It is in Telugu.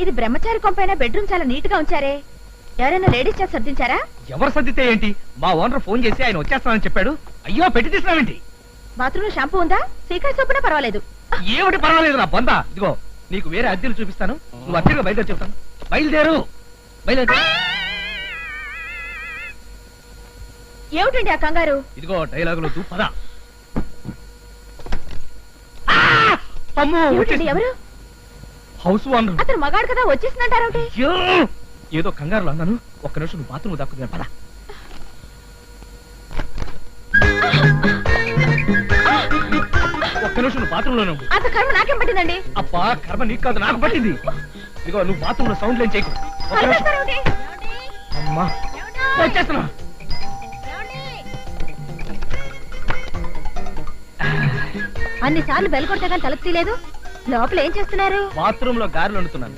ఇది బ్రహ్మచారి కొంపైన బెడ్రూమ్ చాలా నీట్గా ఉంచారే. ఎవరైనా లేడీస్ చేసి సర్దించారా? ఎవరు సర్దితే ఏంటి? మా ఓనర్ ఫోన్ చేసి ఆయన వచ్చేస్తానని చెప్పాడు. అయ్యో పెట్టి తీసినావేంటి బాత్రూమ్లో షాంపూ ఉందా? సీక్రెట్ సోపునా? పర్వాలేదు. ఏమిటి పర్వాలేదు నా బొంద? ఇదిగో నీకు వేరే అద్దెలు చూపిస్తాను. నువ్వు అద్దెగా బయలుదేరి చెప్తాను బయలుదేరు. బయలుదేరు. ఏమిటండి ఆ కంగారు? ఇదిగో డైలాగులు పద. ఆ! అమ్మో ఏమిటండి వచ్చేసింది. ఎవరు? House owner. అతను మగాడు కదా వచ్చేసిందంటారేమిటి అయ్యో! ఏదో కంగారులో అన్నాను. ఒక్క నిమిషం నువ్వు బాత్రూమ్ దక్కుతుంది పద. ఒక్క నిమిషం నువ్వు బాత్రూంలో నువ్వు. అంత కర్మ నాకేం పట్టిందండి? అబ్బా కర్మ నీకు కాదు నాకు పట్టింది. ఇదిగో నువ్వు బాత్రూంలో సౌండ్ లేని చేయకు. ఒక్క నిమిషం. అరుస్తారేమిటి? అమ్మా. వచ్చేస్తున్నా. అన్ని సార్లు బెల్ కొడితే కానీ తలుపు తీయలేదు. లోపల ఏం చేస్తున్నారు? బాత్రూమ్లో గారెలు వండుతున్నాను.